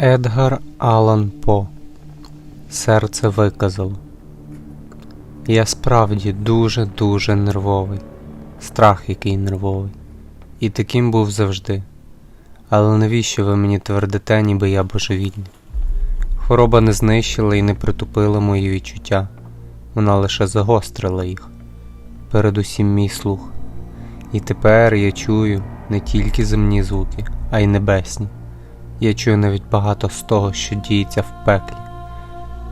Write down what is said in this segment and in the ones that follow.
Едгар Алан По Серце виказало. Я справді дуже-дуже нервовий. Страх який нервовий. І таким був завжди. Але навіщо ви мені твердите, ніби я божевільний? Хвороба не знищила і не притупила мої відчуття, вона лише загострила їх. Передусім мій слух. І тепер я чую не тільки земні звуки, а й небесні. Я чую навіть багато з того, що діється в пеклі.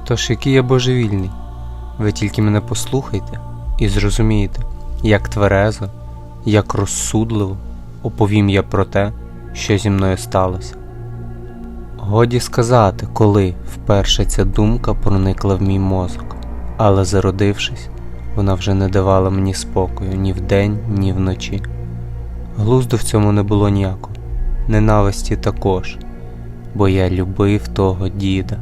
Тож який я божевільний, ви тільки мене послухайте і зрозумієте, як тверезо, як розсудливо оповім я про те, що зі мною сталося. Годі сказати, коли вперше ця думка проникла в мій мозок, але зародившись, вона вже не давала мені спокою ні вдень, ні вночі. Глузду в цьому не було ніякого, ненависті також, бо я любив того діда.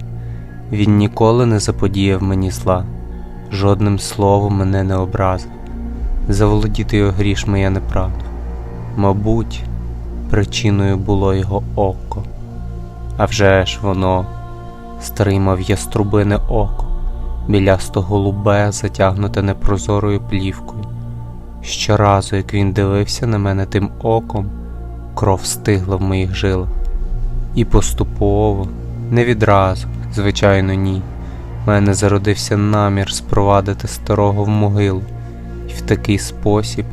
Він ніколи не заподіяв мені зла, жодним словом мене не образив. Заволодіти його грішми я не правду. Мабуть, причиною було його око. А вже ж воно, старий мав яструбине око, білясто голубе, затягнуте непрозорою плівкою. Щоразу, як він дивився на мене тим оком, кров стигла в моїх жилах. І поступово, не відразу, звичайно, ні. В мене зародився намір спровадити старого в могилу і в такий спосіб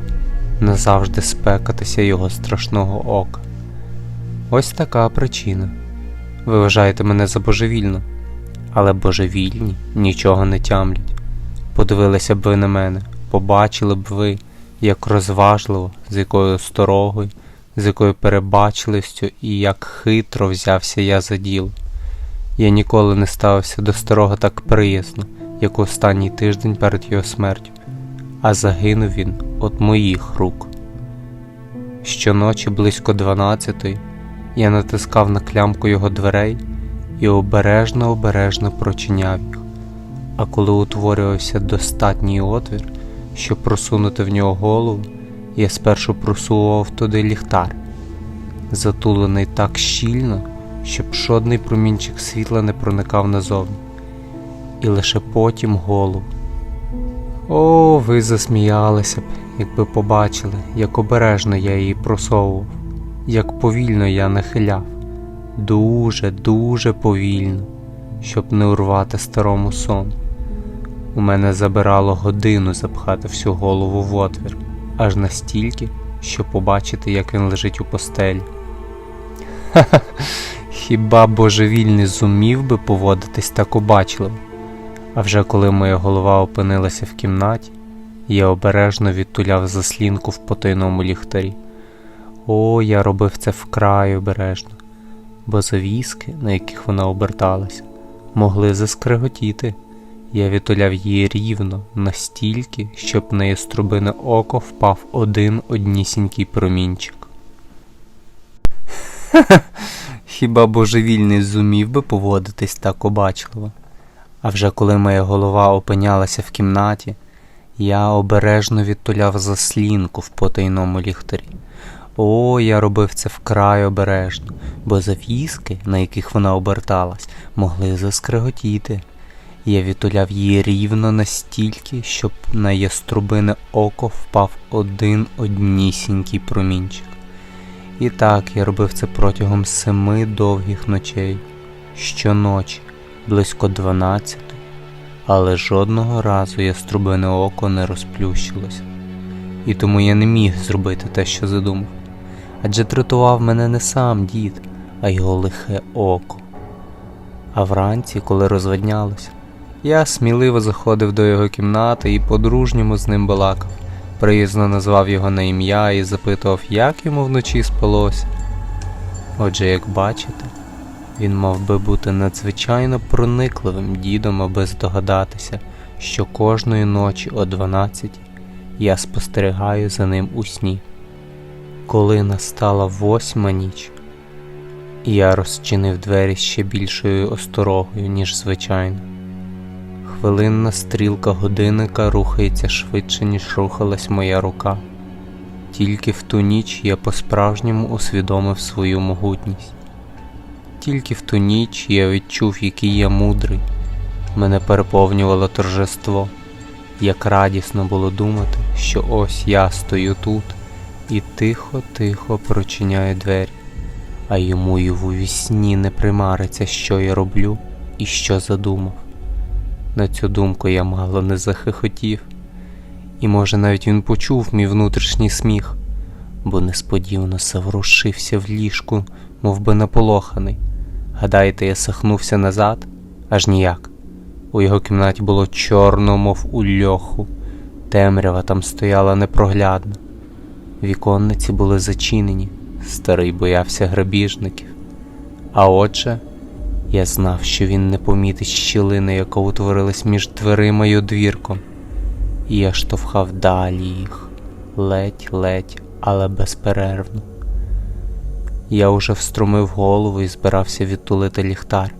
назавжди спекатися його страшного ока. Ось така причина. Ви вважаєте мене за божевільну, але божевільні нічого не тямлять. Подивилися б ви на мене, побачили б ви, як розважливо, з якою осторогою, з якою перебачливістю і як хитро взявся я за діло. Я ніколи не ставився до старого так приязно, як останній тиждень перед його смертю, а загинув він від моїх рук. Щоночі близько дванадцятої я натискав на клямку його дверей і обережно-обережно прочиняв їх. А коли утворювався достатній отвір, щоб просунути в нього голову, я спершу просував туди ліхтар, затулений так щільно, щоб жодний промінчик світла не проникав назовні, і лише потім голову. О, ви засміялися б, якби побачили, як обережно я її просовував, як повільно я нахиляв, дуже, дуже повільно, щоб не урвати старому сон. У мене забирало годину запхати всю голову в отвір, аж настільки, щоб побачити, як він лежить у постелі. Ха-ха, хіба божевільний зумів би поводитись так обачливо? А вже коли моя голова опинилася в кімнаті, я обережно відтуляв заслінку в потайному ліхтарі. О, я робив це вкрай обережно, бо завіски, на яких вона оберталася, могли заскриготіти. Я відтуляв її рівно, настільки, щоб на яструбине око впав один однісінький промінчик. Хіба божевільний зумів би поводитись так обачливо? А вже коли моя голова опинялася в кімнаті, я обережно відтуляв заслінку в потайному ліхтарі. О, я робив це вкрай обережно, бо завіски, на яких вона оберталась, могли заскриготіти. Я відтуляв її рівно настільки, щоб на яструбине око впав один однісінький промінчик. І так я робив це протягом семи довгих ночей, щоночі, близько дванадцяти, але жодного разу яструбине око не розплющилося. І тому я не міг зробити те, що задумав. Адже тратував мене не сам дід, а його лихе око. А вранці, коли розвиднялося, я сміливо заходив до його кімнати і по-дружньому з ним балакав, приязно назвав його на ім'я і запитував, як йому вночі спалося. Отже, як бачите, він мав би бути надзвичайно проникливим дідом, аби здогадатися, що кожної ночі о 12 я спостерігаю за ним у сні. Коли настала восьма ніч, я розчинив двері ще більшою осторогою, ніж звичайно. Хвилинна стрілка годинника рухається швидше, ніж рухалась моя рука. Тільки в ту ніч я по-справжньому усвідомив свою могутність. тільки в ту ніч я відчув, який я мудрий. Мене переповнювало торжество. Як радісно було думати, що ось я стою тут і тихо-тихо прочиняю двері, а йому й у вісні не примариться, що я роблю і що задумав. На цю думку я мало не захихотів, і може навіть він почув мій внутрішній сміх, бо несподівано заворушився в ліжку, мов би наполоханий. Гадаєте, я сахнувся назад? Аж ніяк. У його кімнаті було чорно, мов у льоху, темрява там стояла непроглядно. Віконниці були зачинені, старий боявся грабіжників. А отже, я знав, що він не помітить щілини, яка утворилась між дверима й одвірком, і я штовхав далі їх, ледь-ледь, але безперервно. Я уже вструмив голову і збирався відтулити ліхтар,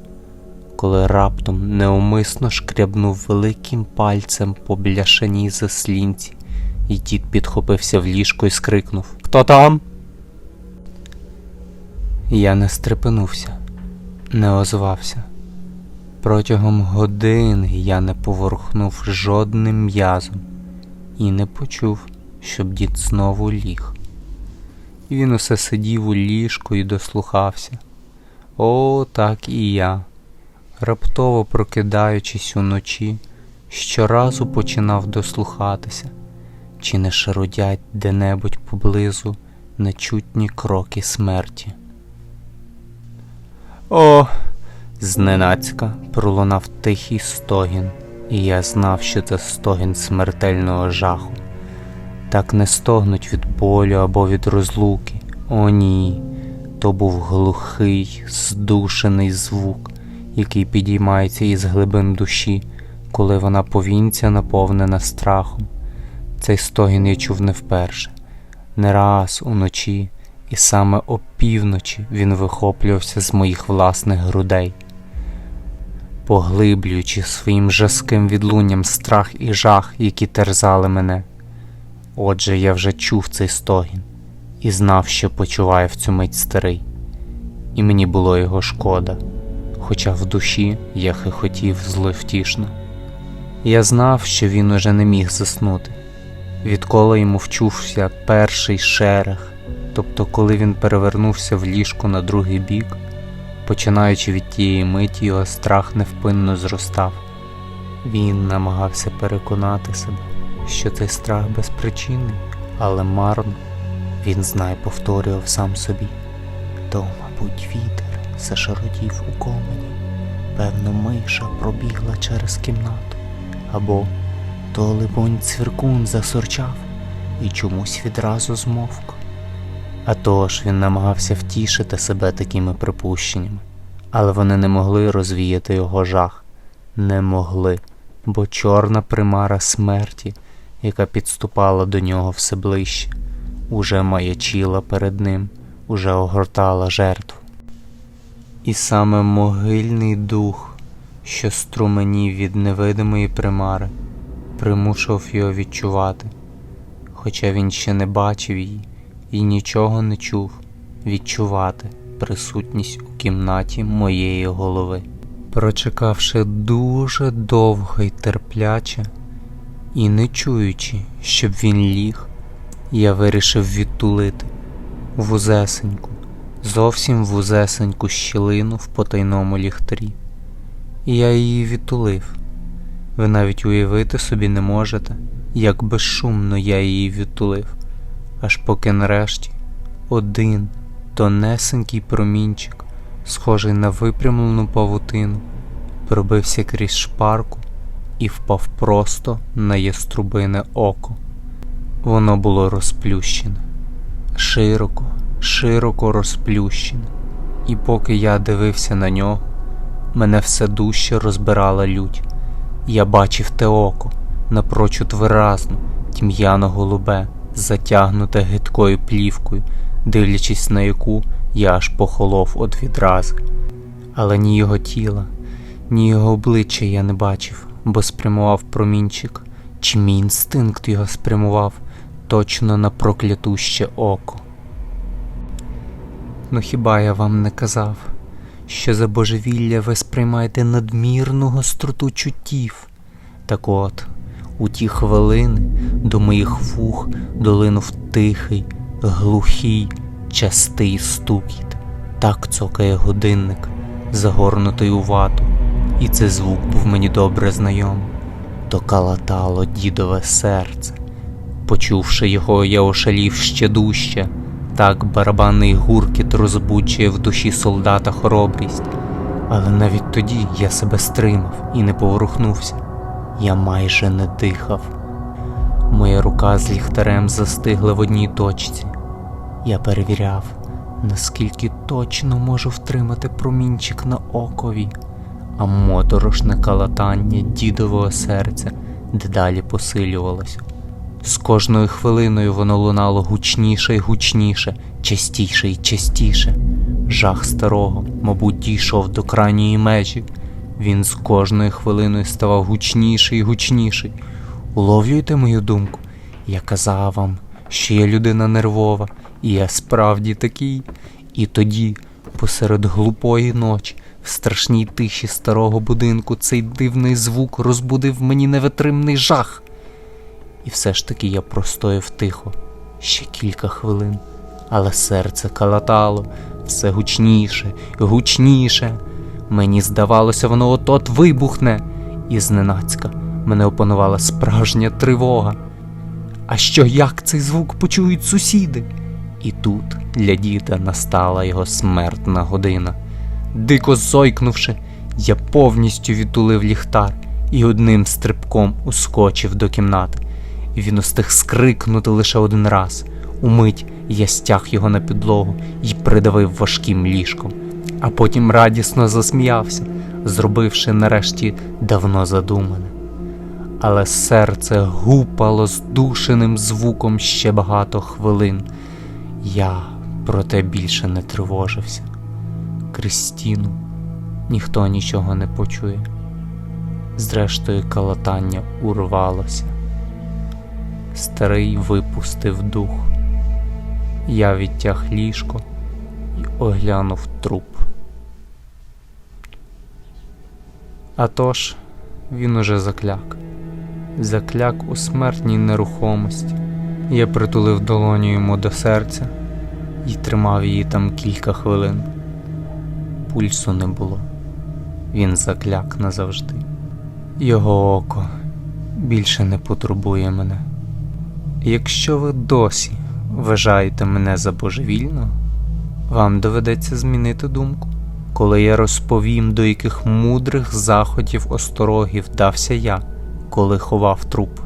коли раптом неумисно шкрябнув великим пальцем по бляшаній заслінці, і дід підхопився в ліжко і скрикнув Хто там? Я не стрепенувся, не озвався. Протягом години я не поворухнув жодним м'язом і не почув, щоб дід знову ліг. Він усе сидів у ліжку і дослухався. О, так і я, раптово прокидаючись уночі, щоразу починав дослухатися, чи не шарудять де-небудь поблизу нечутні кроки смерті. О, зненацька пролунав тихий стогін, і я знав, що це стогін смертельного жаху. Так не стогнуть від болю або від розлуки. О, ні. То був глухий, здушений звук, який підіймається із глибин душі, коли вона повінця наповнена страхом. Цей стогін я чув не вперше, не раз уночі, і саме опівночі він вихоплювався з моїх власних грудей, поглиблюючи своїм жаским відлунням страх і жах, які терзали мене. Отже, я вже чув цей стогін і знав, що почуває в цю мить старий, і мені було його шкода, хоча в душі я хихотів зловтішно. Я знав, що він уже не міг заснути, відколи йому вчувся перший шерех, тобто коли він перевернувся в ліжку на другий бік, починаючи від тієї миті, його страх невпинно зростав. Він намагався переконати себе що цей страх безпричинний, але марно він знай повторював сам собі. То, мабуть, вітер зашародів у комені, певно, миша пробігла через кімнату, або то, либонь, цвіркун засорчав і чомусь відразу змовк. А тож він намагався втішити себе такими припущеннями, але вони не могли розвіяти його жах, не могли, бо чорна примара смерті яка підступала до нього все ближче, уже маячіла перед ним, уже огортала жертву. І саме могильний дух, що струменів від невидимої примари, примушував його відчувати, хоча він ще не бачив її і нічого не чув, відчувати присутність у кімнаті моєї голови. Прочекавши дуже довго й терпляче, і не чуючи, щоб він ліг, я вирішив відтулити вузесеньку, зовсім вузесеньку щілину в потайному ліхтарі. І я її відтулив. Ви навіть уявити собі не можете, як безшумно я її відтулив, аж поки нарешті один тонесенький промінчик, схожий на випрямлену павутину, пробився крізь шпарку і впав просто на яструбине око. Воно було розплющене, широко, широко розплющене, і поки я дивився на нього, мене все дужче розбирала лють. Я бачив те око напрочуд виразно, тьм'яно голубе, затягнуте гидкою плівкою, дивлячись на яку я аж похолов од відрази. Але ні його тіла, ні його обличчя я не бачив бо спрямував промінчик, чи мій інстинкт його спрямував точно на проклятуще око. Ну хіба я вам не казав, що за божевілля ви сприймаєте надмірну гостроту чуттів. Так от, у ті хвилини до моїх вух долинув тихий, глухий, частий стукіт. Так цокає годинник, загорнутий у вату, і цей звук був мені добре знайомий. То калатало дідове серце. Почувши його, я ошалів ще дужче. Так барабанний гуркіт розбуджує в душі солдата хоробрість. Але навіть тоді я себе стримав і не поворухнувся. Я майже не дихав. Моя рука з ліхтарем застигла в одній точці. Я перевіряв, наскільки точно можу втримати промінчик на окові, а моторошне калатання дідового серця дедалі посилювалося. З кожною хвилиною воно лунало гучніше й гучніше, частіше й частіше. Жах старого, мабуть, дійшов до крайньої межі. Він з кожною хвилиною ставав гучніший і гучніший. Уловлюєте мою думку? Я казав вам, що я людина нервова, і я справді такий. І тоді, посеред глупої ночі, в страшній тиші старого будинку, цей дивний звук розбудив мені невитримний жах. І все ж таки я простояв тихо ще кілька хвилин, але серце калатало все гучніше, гучніше. Мені здавалося, воно от-от вибухне, і зненацька мене опанувала справжня тривога. А що як цей звук почують сусіди? І тут для діда настала його смертна година. Дико зойкнувши, я повністю відтулив ліхтар і одним стрибком ускочив до кімнати. Він устиг скрикнути лише один раз. Умить я стяг його на підлогу і придавив важким ліжком, а потім радісно засміявся, зробивши нарешті давно задумане. Але серце гупало здушеним звуком ще багато хвилин. Я проте більше не тривожився. Крістіну ніхто нічого не почує. Зрештою, калатання урвалося. Старий випустив дух. Я відтяг ліжко і оглянув труп. А тож, він уже закляк. Закляк у смертній нерухомості. Я притулив долоню йому до серця і тримав її там кілька хвилин. Пульсу не було. Він закляк назавжди. Його око більше не потурбує мене. Якщо ви досі вважаєте мене за божевільного, вам доведеться змінити думку, коли я розповім, до яких мудрих заходів остороги вдався я, коли ховав труп.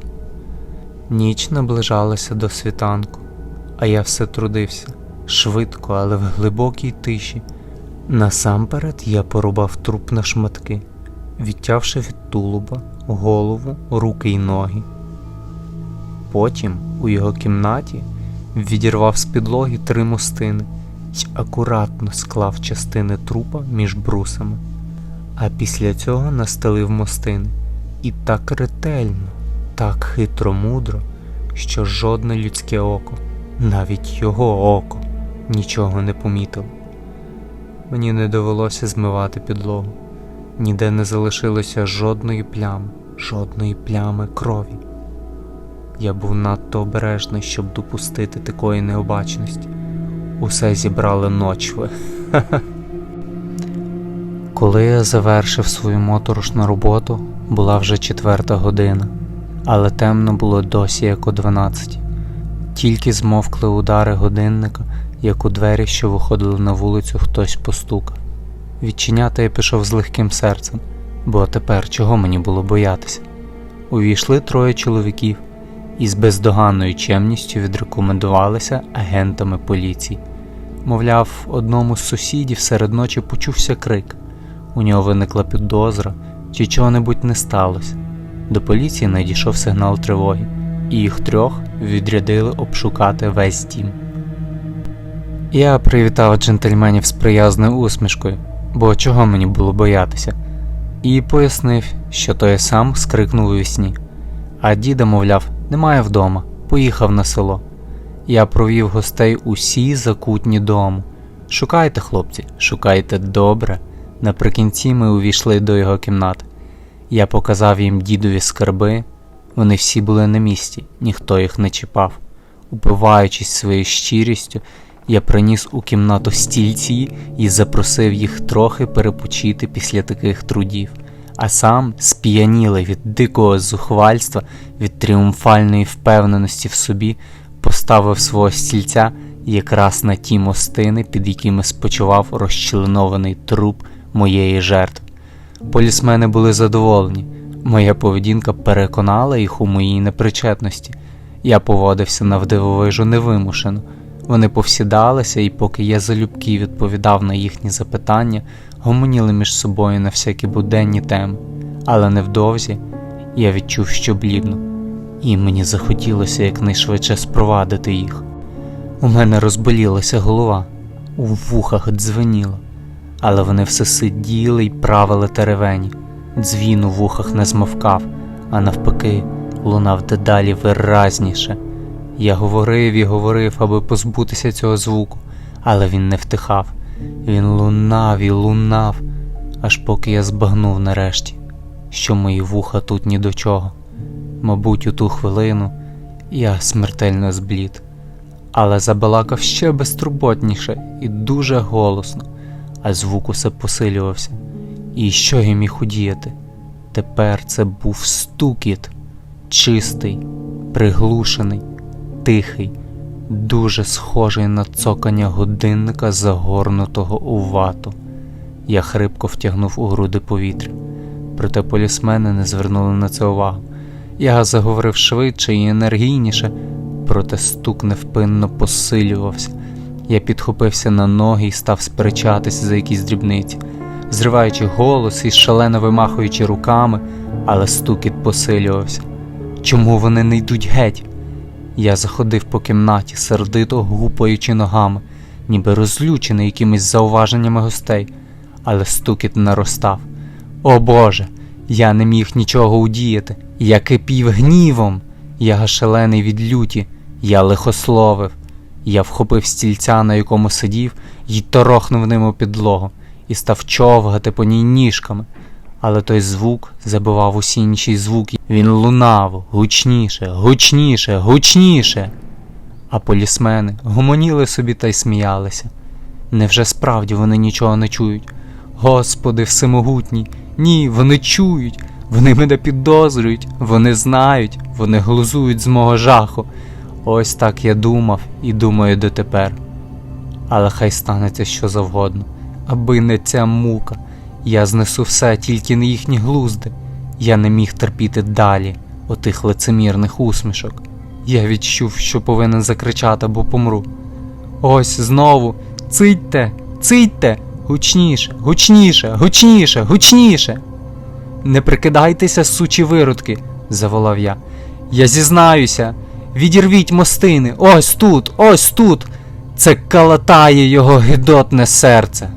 Ніч наближалася до світанку, а я все трудився швидко, але в глибокій тиші. Насамперед я порубав труп на шматки, відтявши від тулуба, голову, руки й ноги. Потім у його кімнаті відірвав з підлоги три мостини й акуратно склав частини трупа між брусами, а після цього настелив мостини і так ретельно, так хитро мудро, що жодне людське око, навіть його око, нічого не помітило. Мені не довелося змивати підлогу, ніде не залишилося жодної плями, жодної плями крові. Я був надто обережний, щоб допустити такої необачності. Усе зібрали ночви. Коли я завершив свою моторошну роботу, була вже четверта година, але темно було досі як о дванадцятій. Тільки змовкли удари годинника, як у двері, що виходили на вулицю, хтось постукав. Відчиняти я пішов з легким серцем, бо тепер чого мені було боятися? Увійшли троє чоловіків і з бездоганною чемністю відрекомендувалися агентами поліції. Мовляв, одному з сусідів серед ночі почувся крик. У нього виникла підозра, чи чого-небудь не сталося. До поліції надійшов сигнал тривоги, і їх трьох відрядили обшукати весь дім. Я привітав джентльменів з приязною усмішкою, бо чого мені було боятися, і пояснив, що той сам скрикнув у вісні. А діда, мовляв, немає вдома, поїхав на село. Я провів гостей усі закутні дому. Шукайте, хлопці, шукайте добре, Наприкінці ми увійшли до його кімнати. Я показав їм дідові скарби. Вони всі були на місці, ніхто їх не чіпав. Упиваючись своєю щирістю, я приніс у кімнату стільці і запросив їх трохи перепочити після таких трудів, а сам, сп'янілий від дикого зухвальства, від тріумфальної впевненості в собі, поставив свого стільця якраз на ті мостини, під якими спочивав розчленований труп моєї жертви. Полісмени були задоволені. Моя поведінка переконала їх у моїй непричетності. Я поводився навдивовижу невимушено. Вони повсідалися, і поки я залюбки відповідав на їхні запитання, гомоніли між собою на всякі буденні теми. Але невдовзі я відчув, що блідно, і мені захотілося якнайшвидше спровадити їх. У мене розболілася голова, у вухах дзвеніло, але вони все сиділи й правили теревені. Дзвін у вухах не змовкав, а навпаки, лунав дедалі виразніше. Я говорив і говорив, аби позбутися цього звуку, але він не втихав. Він лунав і лунав, аж поки я збагнув нарешті, що мої вуха тут ні до чого. Мабуть, у ту хвилину я смертельно зблід, але забалакав ще безтурботніше і дуже голосно, а звук усе посилювався. І що я міг удіяти? Тепер це був стукіт, чистий, приглушений, тихий, дуже схожий на цокання годинника, загорнутого у вату. Я хрипко втягнув у груди повітря, проте полісмени не звернули на це увагу. Я заговорив швидше і енергійніше, проте стук невпинно посилювався. Я підхопився на ноги і став сперечатися за якісь дрібниці, зриваючи голос і шалено вимахуючи руками, але стукіт посилювався. Чому вони не йдуть геть? Я заходив по кімнаті, сердито гупаючи ногами, ніби розлючений якимись зауваженнями гостей, але стукіт наростав. О Боже, я не міг нічого удіяти. Я кипів гнівом, я шалений від люті, я лихословив. Я вхопив стільця, на якому сидів, й торохнув ним у підлогу, і став човгати по ній ніжками. Але той звук забивав усі інші звуки. Він лунав гучніше, гучніше, гучніше. А полісмени гомоніли собі та й сміялися. Невже справді вони нічого не чують? Господи, всемогутній, ні, вони чують, вони мене підозрюють, вони знають, вони глузують з мого жаху. Ось так я думав і думаю дотепер. Але хай станеться що завгодно, аби не ця мука. Я знесу все, тільки не їхні глузди. Я не міг терпіти далі отих лицемірних усмішок. Я відчув, що повинен закричати, бо помру. Ось знову. Цитьте, цитьте, гучніше, гучніше, гучніше, гучніше. Не прикидайтеся, сучі виродки, заволав я. Я зізнаюся. Відірвіть мостини, ось тут, ось тут. Це калатає його гидотне серце.